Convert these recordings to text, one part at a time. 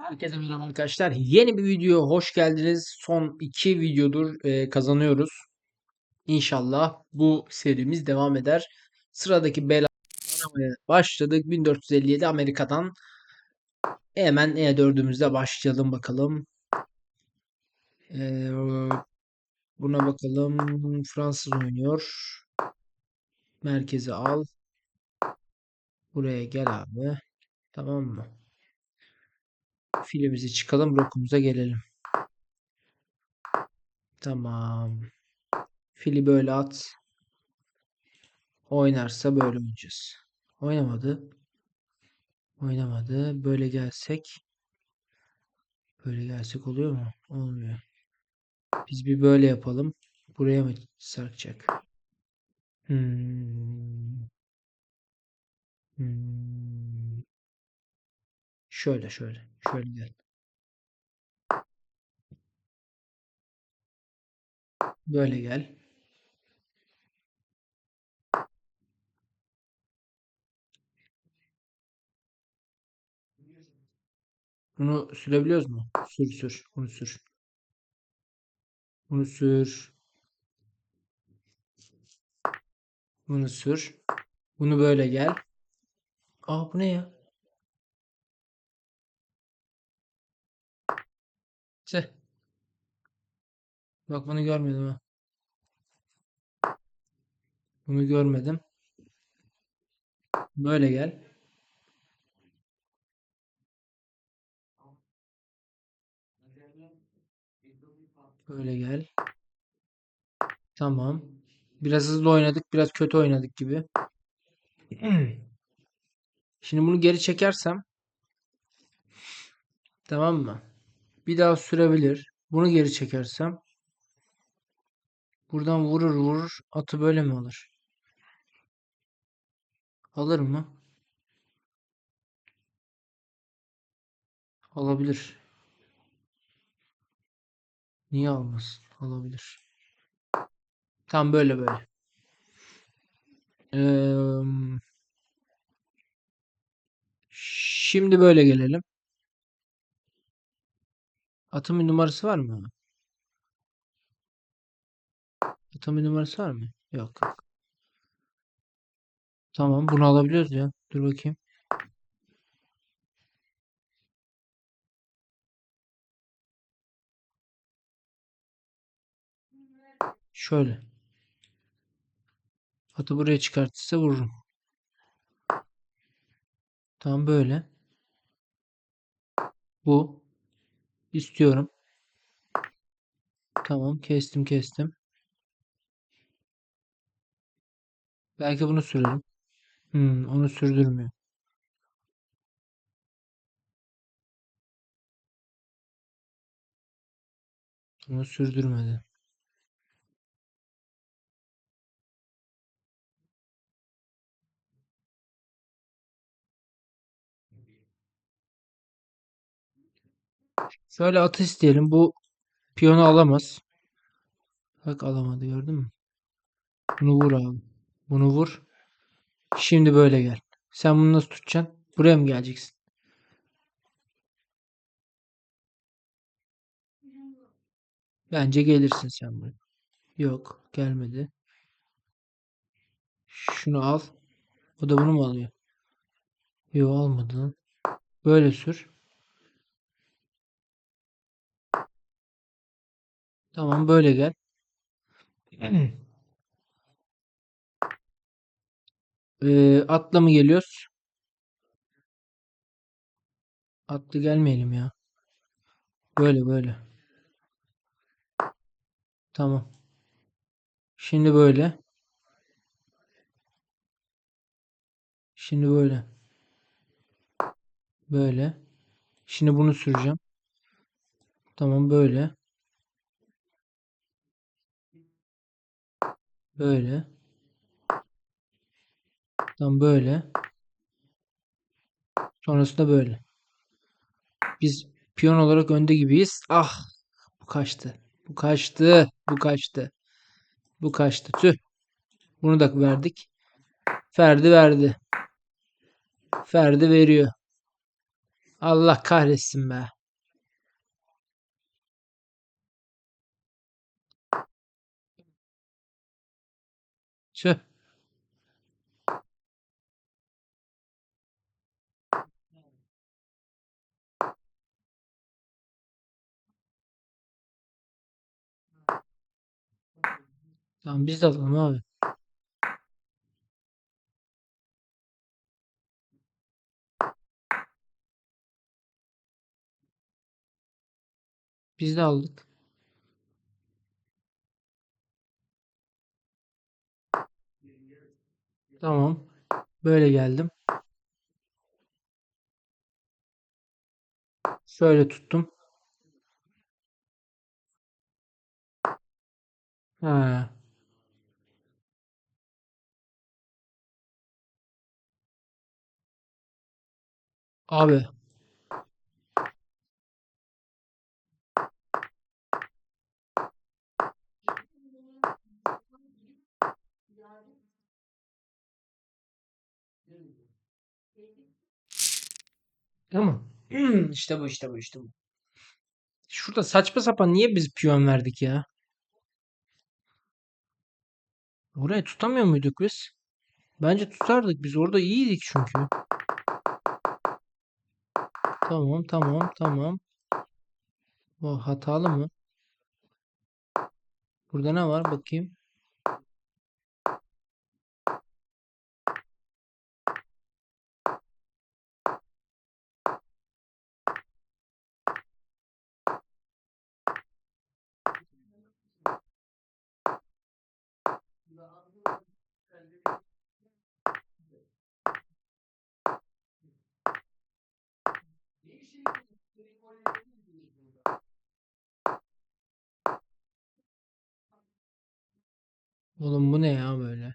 Herkese merhaba arkadaşlar. Yeni bir videoya hoş geldiniz. Son iki videodur e, kazanıyoruz. İnşallah bu serimiz devam eder. Sıradaki bela aramaya başladık. 1457 Amerika'dan. Hemen E4'ümüzde başlayalım bakalım. E, buna bakalım. Fransız oynuyor. Merkezi al. Buraya gel abi. Tamam mı? Filimizi çıkalım. Rokumuza gelelim. Tamam. Fili böyle at. Oynarsa böyle oynayacağız. Oynamadı. Oynamadı. Böyle gelsek. Böyle gelsek oluyor mu? Olmuyor. Biz bir böyle yapalım. Buraya mı sarkacak? Hmm. Hmm. Şöyle şöyle. Şöyle gel. Böyle gel. Bunu sürebiliyoruz mu? Sür sür. Bunu sür. Bunu sür. Bunu sür. Bunu böyle gel. Aa bu ne ya? Tüh. Bak bunu görmedim ha. Bunu görmedim. Böyle gel. Böyle gel. Tamam. Biraz hızlı oynadık, biraz kötü oynadık gibi. Şimdi bunu geri çekersem tamam mı? Bir daha sürebilir. Bunu geri çekersem buradan vurur vurur. Atı böyle mi alır? Alır mı? Alabilir. Niye almasın? Alabilir. Tam böyle böyle. Eee, şimdi böyle gelelim. Atın bir numarası var mı? Atın bir numarası var mı? Yok. yok. Tamam bunu alabiliyoruz ya. Dur bakayım. Şöyle. Atı buraya çıkartırsa vururum. Tam böyle. Bu. İstiyorum. Tamam kestim kestim. Belki bunu sürerim. Hmm, onu sürdürmüyor. Onu sürdürmedi. Şöyle atı isteyelim. Bu piyonu alamaz. Bak alamadı gördün mü? Bunu vur abi. Bunu vur. Şimdi böyle gel. Sen bunu nasıl tutacaksın? Buraya mı geleceksin? Bence gelirsin sen buraya. Yok gelmedi. Şunu al. O da bunu mu alıyor? Yok almadı. Böyle sür. Tamam böyle gel. Ee, atla mı geliyoruz? Atlı gelmeyelim ya. Böyle böyle. Tamam. Şimdi böyle. Şimdi böyle. Böyle. Şimdi bunu süreceğim. Tamam böyle. Böyle. Tam böyle. Sonrasında böyle. Biz piyon olarak önde gibiyiz. Ah! Bu kaçtı. Bu kaçtı. Bu kaçtı. Bu kaçtı. Tüh. Bunu da verdik. Ferdi verdi. Ferdi veriyor. Allah kahretsin be. Tüh. Tamam biz de alalım abi. Biz de aldık. Tamam. Böyle geldim. Şöyle tuttum. Ha. Abi. Tamam. İşte bu işte bu işte bu. Şurada saçma sapan niye biz piyon verdik ya? Orayı tutamıyor muyduk biz? Bence tutardık biz. Orada iyiydik çünkü. Tamam tamam tamam. O hatalı mı? Burada ne var bakayım. Oğlum bu ne ya böyle?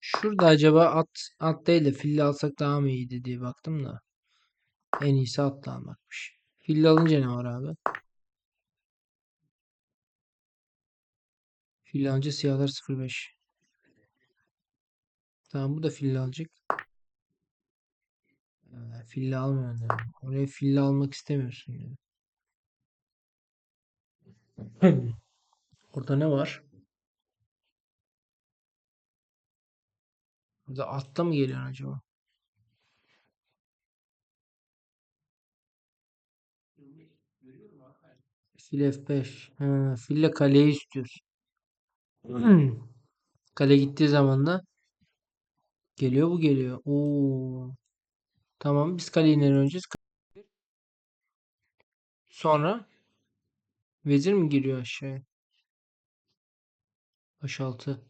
Şurada acaba at at değil de filli alsak daha mı iyiydi diye baktım da. En iyisi atla almakmış. Filli alınca ne var abi? Filli alınca siyahlar 05. Tamam bu da filli alacak. Ee, filli almıyor yani. Oraya filli almak istemiyorsun yani. Orada ne var? Burada atta mı geliyor acaba? Fil F5. Ha, fille kaleyi istiyorsun. Kale gittiği zaman da geliyor bu geliyor. Oo. Tamam biz kaleyi nereye oynayacağız? Sonra vezir mi giriyor aşağıya? H6.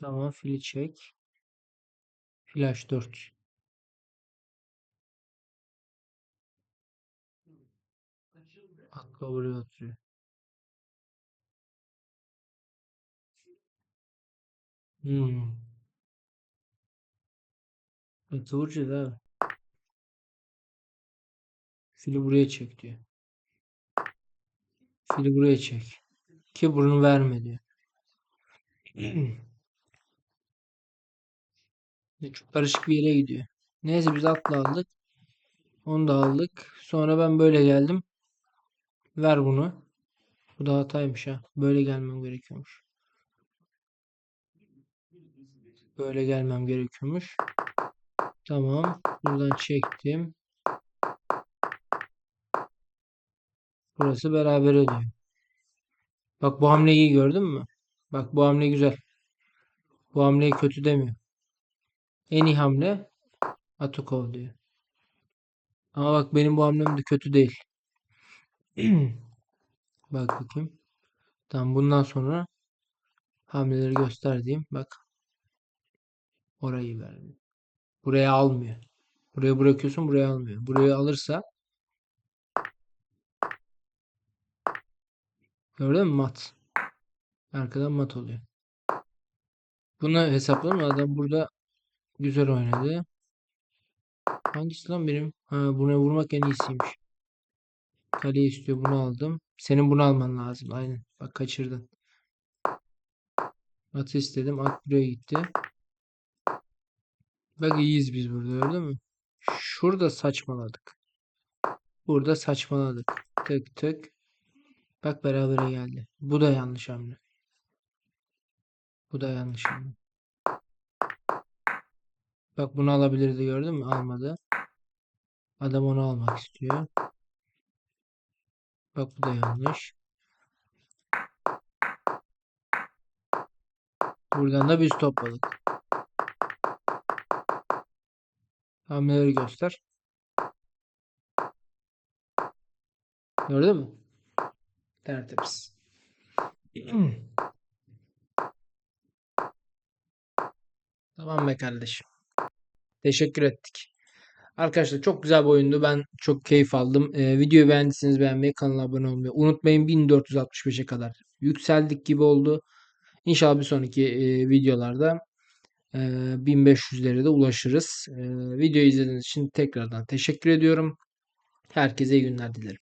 Tamam fili çek. Fil H4. Buraya oturuyor. Hmm. Atı vuracağız abi. Fili buraya çek diyor. Fili buraya çek. Ki bunu verme diyor. Çok karışık bir yere gidiyor. Neyse biz atla aldık. Onu da aldık. Sonra ben böyle geldim. Ver bunu. Bu da hataymış ha. Böyle gelmem gerekiyormuş. Böyle gelmem gerekiyormuş. Tamam. Buradan çektim. Burası beraber ediyor. Bak bu hamleyi gördün mü? Bak bu hamle güzel. Bu hamleyi kötü demiyor. En iyi hamle Atukov diyor. Ama bak benim bu hamlem de kötü değil. Bak bakayım. Tamam bundan sonra hamleleri göster diyeyim. Bak. Orayı vermiyor. Buraya almıyor. Buraya bırakıyorsun buraya almıyor. Buraya alırsa gördün mü mat. Arkadan mat oluyor. Bunu hesapladım. Adam burada güzel oynadı. Hangisi lan benim? Ha, buna vurmak en iyisiymiş. Kale istiyor. Bunu aldım. Senin bunu alman lazım. Aynen. Bak kaçırdın. Atı istedim. At buraya gitti. Bak iyiyiz biz burada gördün mü? Şurada saçmaladık. Burada saçmaladık. Tık tık. Bak berabere geldi. Bu da yanlış hamle. Bu da yanlış hamle. Bak bunu alabilirdi gördün mü? Almadı. Adam onu almak istiyor. Bak bu da yanlış. Buradan da biz topladık. Hamleleri göster. Gördün mü? Tertemiz. Tamam be kardeşim. Teşekkür ettik. Arkadaşlar çok güzel bir oyundu. Ben çok keyif aldım. Ee, videoyu beğendiyseniz beğenmeyi, kanala abone olmayı unutmayın. 1465'e kadar yükseldik gibi oldu. İnşallah bir sonraki e, videolarda e, 1500'lere de ulaşırız. E, videoyu izlediğiniz için tekrardan teşekkür ediyorum. Herkese iyi günler dilerim.